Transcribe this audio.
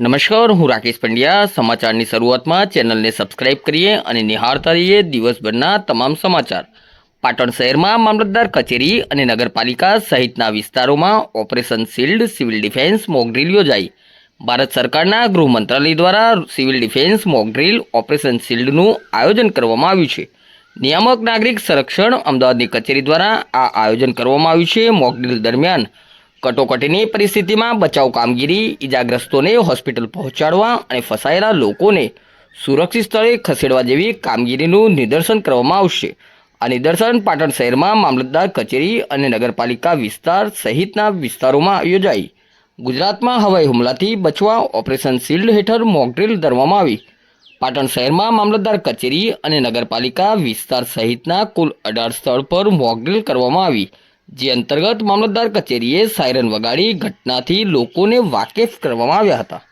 નમસ્કાર, હું રાકેશ પંડ્યા. સમાચારની શરૂઆતમાં ચેનલને સબસ્ક્રાઇબ કરીએ અને નિહાળતા રહીએ દિવસભરના તમામ સમાચાર. પાટણ શહેરમાં મામલતદાર કચેરી અને નગરપાલિકા સહિતના વિસ્તારોમાં operation shield, civil defence mock drill યોજાઈ. ભારત સરકારના ગૃહ મંત્રાલય દ્વારા civil defence mock drill operation શિલ્ડનું આયોજન કરવામાં આવ્યું છે. નિયામક નાગરિક સંરક્ષણ અમદાવાદની કચેરી દ્વારા આ આયોજન કરવામાં આવ્યું છે મોકડ્રીલ દરમિયાન. કટોકટીની પરિસ્થિતિમાં બચાવ કામગીરી ઇજાગ્રસ્તોને હોસ્પિટલ પહોંચાડવા અને ફસાયેલા લોકોને સુરક્ષિત સ્થળે ખસેડવા જેવી કામગીરીનું નિદર્શન કરવામાં આવશે. આ નિદર્શન પાટણ શહેરમાં મામલતદાર કચેરી અને નગરપાલિકા વિસ્તાર સહિતના વિસ્તારોમાં યોજાઈ. ગુજરાતમાં હવાઈ હુમલાથી બચવા ઓપરેશન શિલ્ડ હેઠળ મોકડ્રીલ ધરવામાં આવી. પાટણ શહેરમાં મામલતદાર કચેરી અને નગરપાલિકા વિસ્તાર સહિતના કુલ અઢાર સ્થળ પર મોકડ્રીલ કરવામાં આવી. જે અંતર્ગત મામલતદાર કચેરીએ સાયરન વગાડી ઘટનાથી લોકોને વાકેફ કરવામાં આવ્યા હતા.